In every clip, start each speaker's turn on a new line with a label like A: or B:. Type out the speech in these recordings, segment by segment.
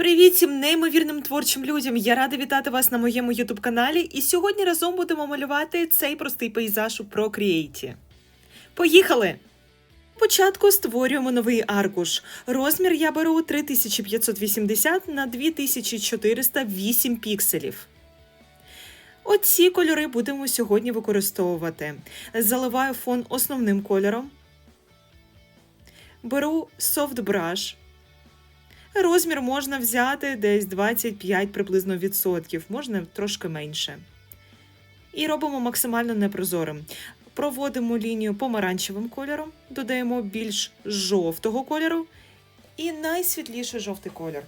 A: Привіт всім неймовірним творчим людям! Я рада вітати вас на моєму ютуб каналі. І сьогодні разом будемо малювати цей простий пейзаж у Procreate. Поїхали! Спочатку створюємо новий аркуш. Розмір я беру 3580 на 2408 пікселів. Оці кольори будемо сьогодні використовувати. Заливаю фон основним кольором. Беру Soft Brush. Розмір можна взяти десь 25 приблизно відсотків, можна трошки менше. І робимо максимально непрозорим. Проводимо лінію помаранчевим кольором, додаємо більш жовтого кольору і найсвітліший жовтий кольор.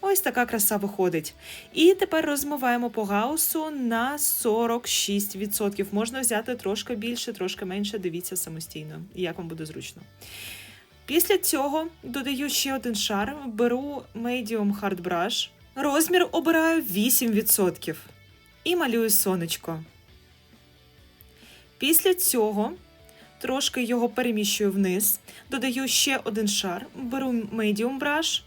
A: Ось така краса виходить. І тепер розмиваємо по гаусу на 46%. Можна взяти трошки більше, трошки менше. Дивіться самостійно, як вам буде зручно. Після цього додаю ще один шар, беру Medium Hard Brush, розмір обираю 8% і малюю сонечко. Після цього трошки його переміщую вниз, додаю ще один шар, беру Medium Brush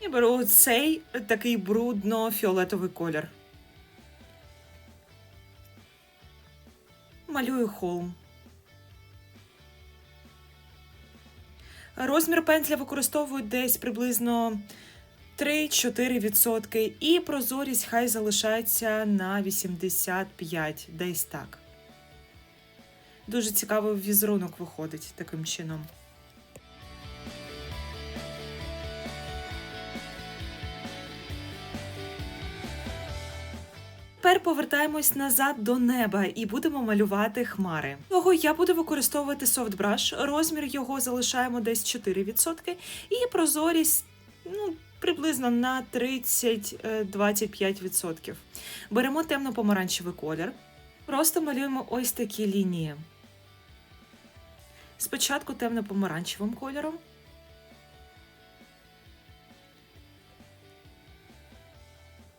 A: і беру цей такий брудно-фіолетовий колір. Малюю холм. Розмір пензля використовують десь приблизно 3-4% і прозорість хай залишається на 85, десь так. Дуже цікавий візерунок виходить таким чином. Тепер повертаємось назад до неба і будемо малювати хмари. Того я буду використовувати софтбраш, розмір його залишаємо десь 4%, і прозорість ну, приблизно на 30-25%. Беремо темно-помаранчевий колір, просто малюємо ось такі лінії. Спочатку темно-помаранчевим кольором.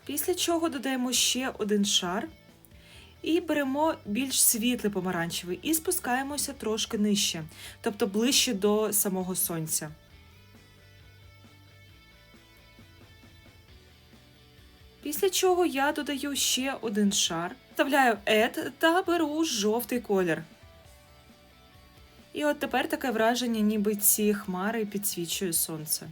A: Після чого додаємо ще один шар і беремо більш світлий помаранчевий і спускаємося трошки нижче, тобто ближче до самого сонця. Після чого я додаю ще один шар, вставляю Add та беру жовтий колір. І от тепер таке враження, ніби ці хмари підсвічує сонце.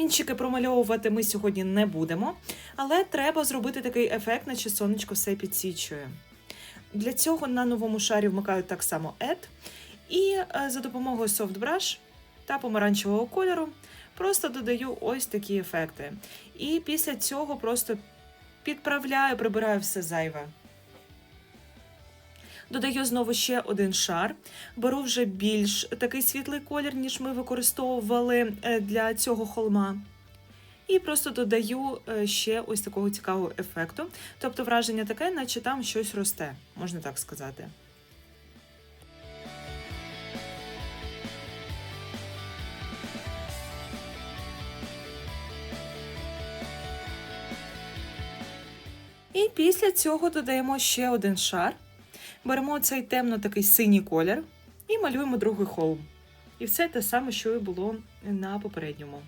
A: Промінчики промальовувати ми сьогодні не будемо, але треба зробити такий ефект, наче сонечко все підсвічує. Для цього на новому шарі вмикаю так само Add, і е, за допомогою Brush та помаранчевого кольору просто додаю ось такі ефекти. І після цього просто підправляю, прибираю все зайве. Додаю знову ще один шар. Беру вже більш такий світлий колір, ніж ми використовували е, для цього холма. І просто додаю е, ще ось такого цікавого ефекту. Тобто враження таке, наче там щось росте, можна так сказати. І після цього додаємо ще один шар. Беремо цей темно такий синій колір і малюємо другий холм. І все те саме, що і було на попередньому.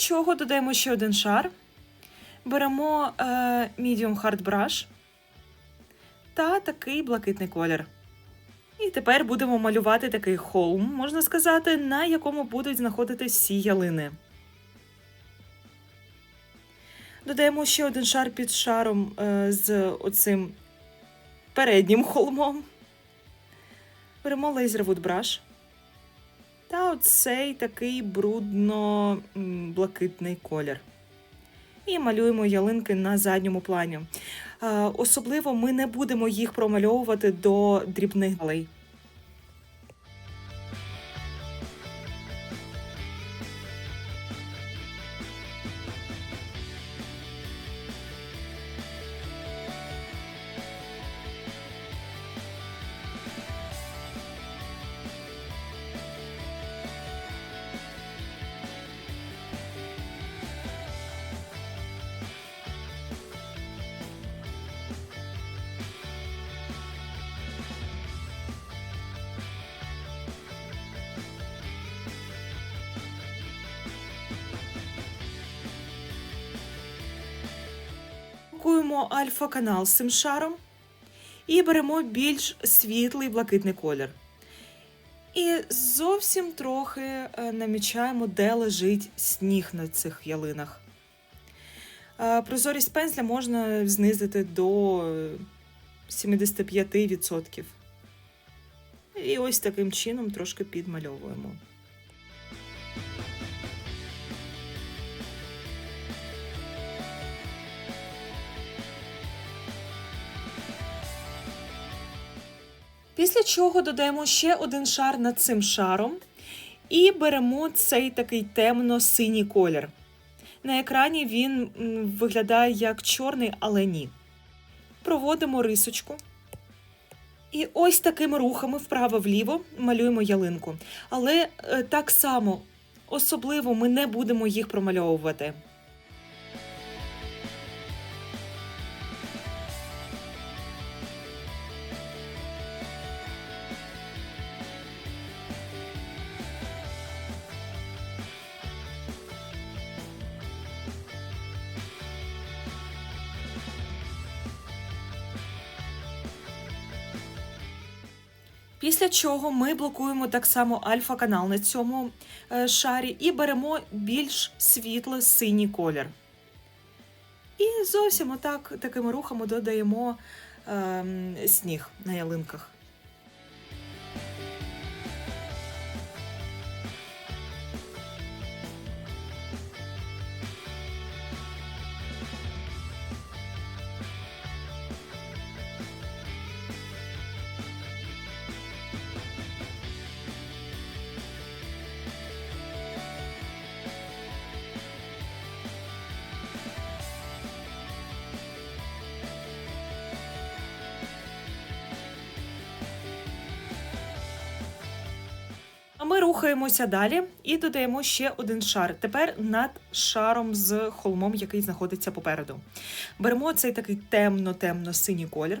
A: Чого додаємо ще один шар. Беремо е, Medium Hard Brush та такий блакитний колір. І тепер будемо малювати такий холм, можна сказати, на якому будуть знаходитись всі ялини. Додаємо ще один шар під шаром е, з оцим переднім холмом. Беремо Laserwood Brush. Та оцей такий брудно-блакитний колір. І малюємо ялинки на задньому плані. Е, Особливо ми не будемо їх промальовувати до дрібних галей. Блокуємо альфа-канал з цим шаром і беремо більш світлий блакитний колір. І зовсім трохи е, намічаємо, де лежить сніг на цих ялинах. Е, Прозорість пензля можна знизити до е, 75%. І ось таким чином трошки підмальовуємо. Після чого додаємо ще один шар над цим шаром і беремо цей такий темно-синій колір. На екрані він виглядає як чорний, але ні. Проводимо рисочку. І ось такими рухами вправо-вліво малюємо ялинку. Але е, так само особливо ми не будемо їх промальовувати. Чого ми блокуємо так само альфа-канал на цьому е, шарі і беремо більш світло-синій колір. І зовсім отак такими рухами додаємо ем, сніг на ялинках. Рухаємося далі і додаємо ще один шар. Тепер над шаром з холмом, який знаходиться попереду. Беремо цей такий темно-темно-синій колір.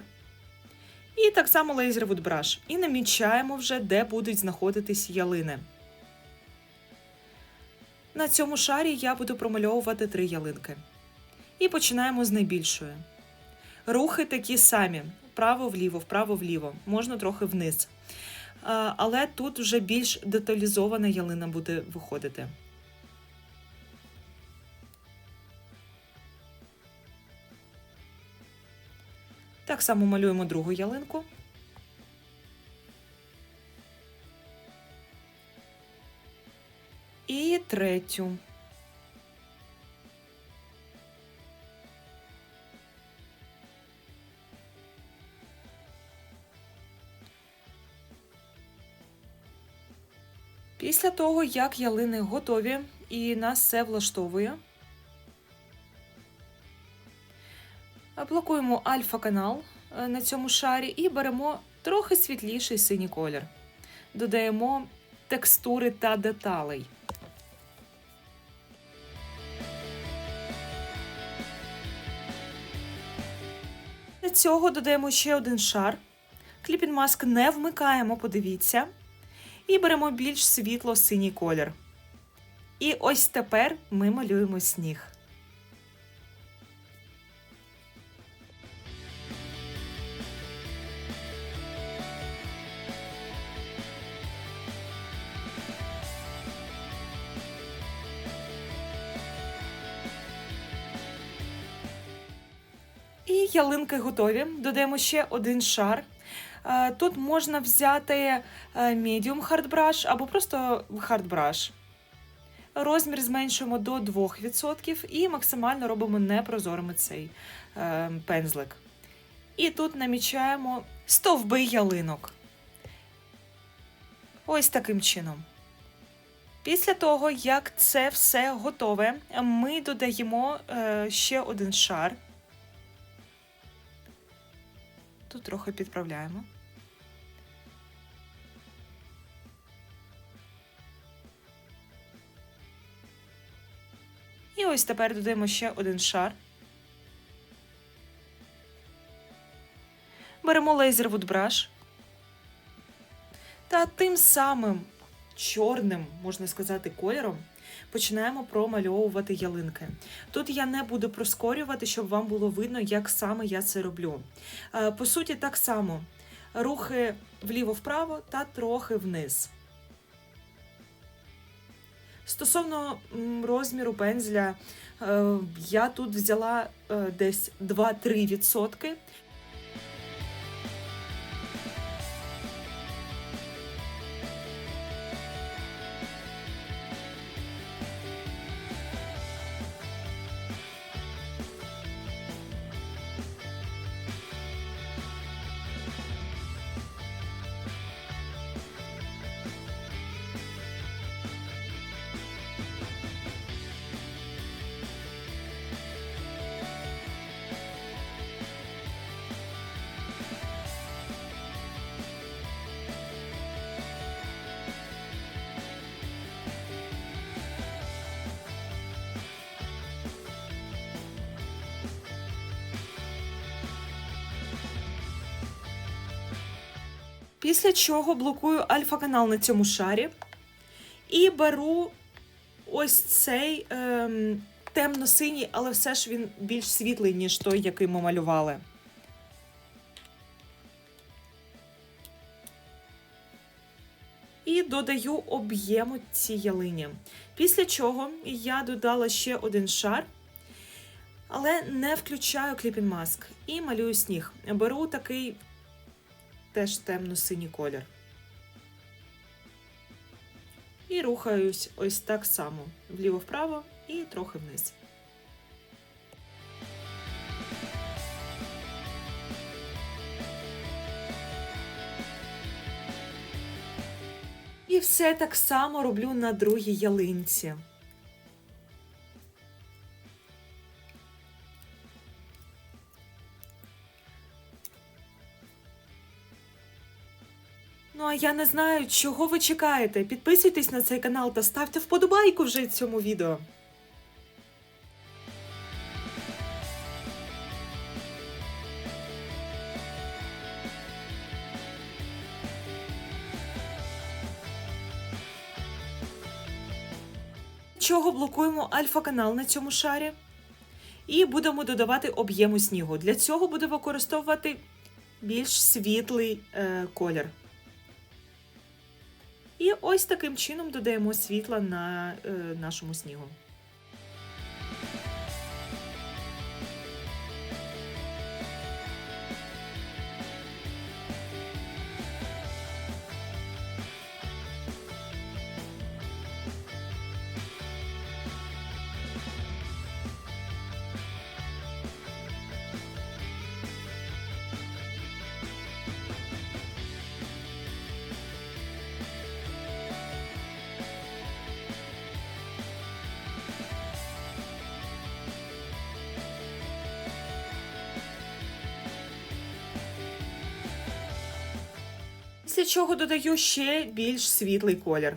A: І так само Laserwood Brush. І намічаємо вже, де будуть знаходитись ялини. На цьому шарі я буду промальовувати три ялинки. І починаємо з найбільшої. Рухи такі самі: вправо-вліво, вправо-вліво, можна трохи вниз. Але тут вже більш деталізована ялина буде виходити. Так само малюємо другу ялинку. І третю. Після того, як ялини готові і нас все влаштовує, блокуємо альфа-канал е, на цьому шарі і беремо трохи світліший синій колір. Додаємо текстури та деталей. Для цього додаємо ще один шар. Кліпін маск не вмикаємо, подивіться. І беремо більш світло-синій колір. І ось тепер ми малюємо сніг. І ялинки готові. Додаємо ще один шар. Е, Тут можна взяти е, medium hard або просто brush. Розмір зменшуємо до 2% і максимально робимо непрозорим цей е, пензлик. І тут намічаємо стовби ялинок. Ось таким чином. Після того, як це все готове, ми додаємо ще один шар. Тут трохи підправляємо. І ось тепер додаємо ще один шар. Беремо лейзер Woodbrush та тим самим чорним, можна сказати, кольором починаємо промальовувати ялинки. Тут я не буду проскорювати, щоб вам було видно, як саме я це роблю. Е, По суті, так само рухи вліво-вправо та трохи вниз. Стосовно розміру пензля, е, я тут взяла е, десь 2-3%. Після чого блокую альфа-канал на цьому шарі і беру ось цей ем, темно-синій, але все ж він більш світлий, ніж той, який ми малювали. І додаю об'єму цій ялині. Після чого я додала ще один шар, але не включаю кліпін маск і малюю сніг. Беру такий теж темно-синій колір. І рухаюсь ось так само вліво-вправо і трохи вниз. І все так само роблю на другій ялинці. Я не знаю, чого ви чекаєте. Підписуйтесь на цей канал та ставте вподобайку вже цьому відео. Чого блокуємо альфа-канал на цьому шарі? І будемо додавати об'єму снігу. Для цього буду використовувати більш світлий е, колір. І ось таким чином додаємо світла на е, нашому снігу. Після чого додаю ще більш світлий колір.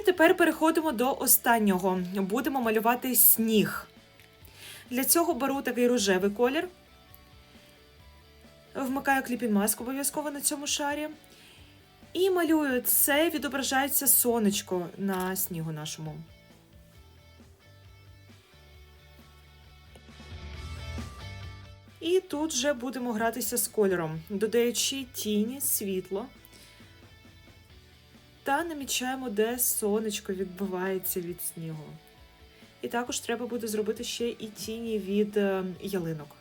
A: І тепер переходимо до останнього. Будемо малювати сніг. Для цього беру такий рожевий колір. Вмикаю кліпін маск обов'язково на цьому шарі. І малюю це відображається сонечко на снігу нашому. І тут вже будемо гратися з кольором, додаючи тіні, світло. Та намічаємо, де сонечко відбивається від снігу. І також треба буде зробити ще і тіні від е, ялинок.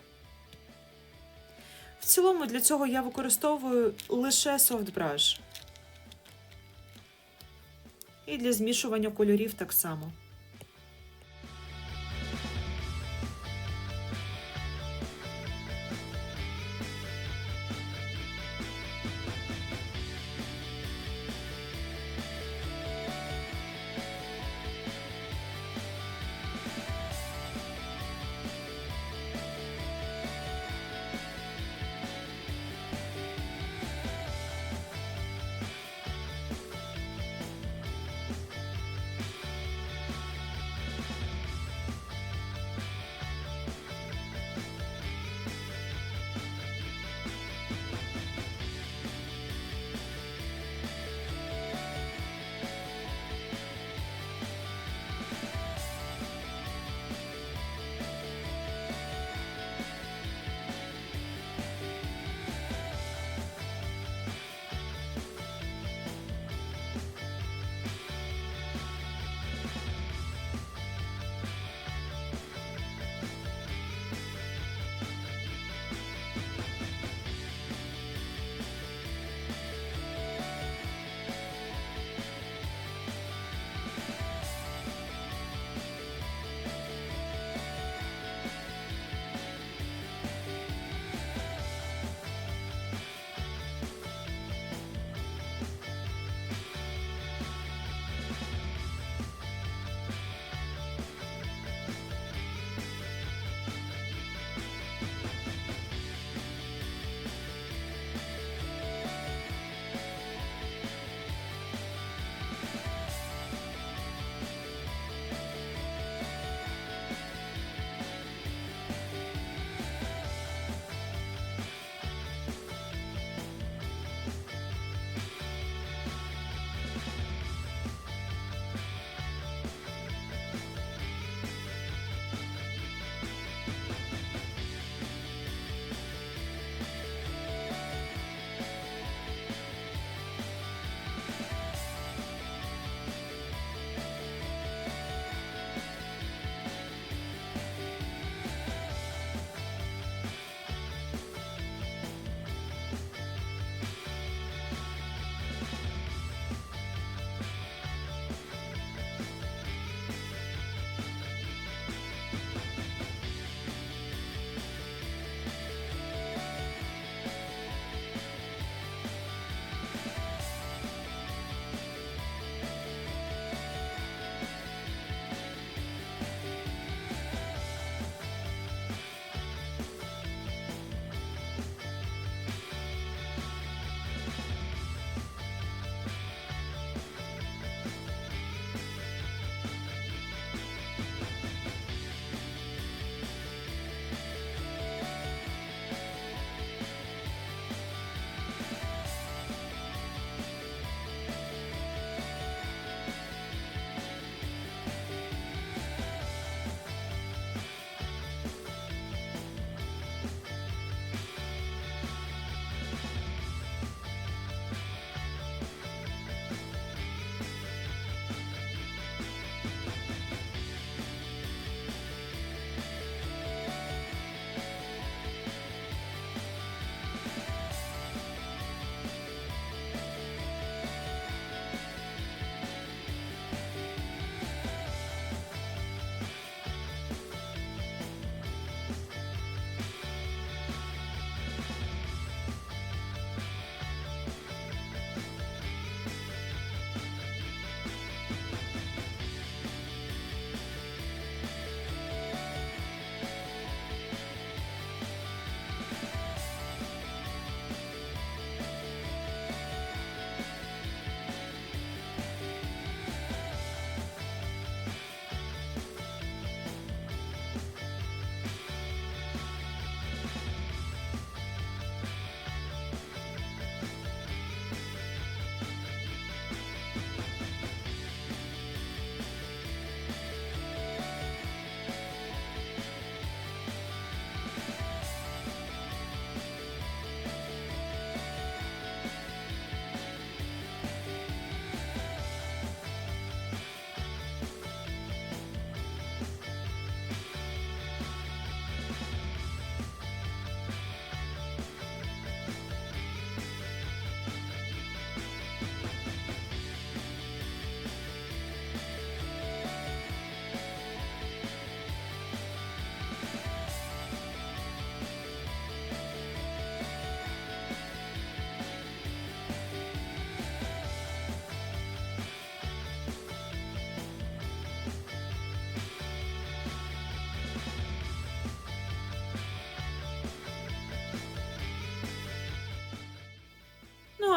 A: В цілому для цього я використовую лише Brush. І для змішування кольорів так само.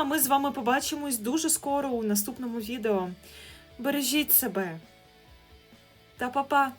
A: А ми з вами побачимось дуже скоро у наступному відео. Бережіть себе. Та па-па!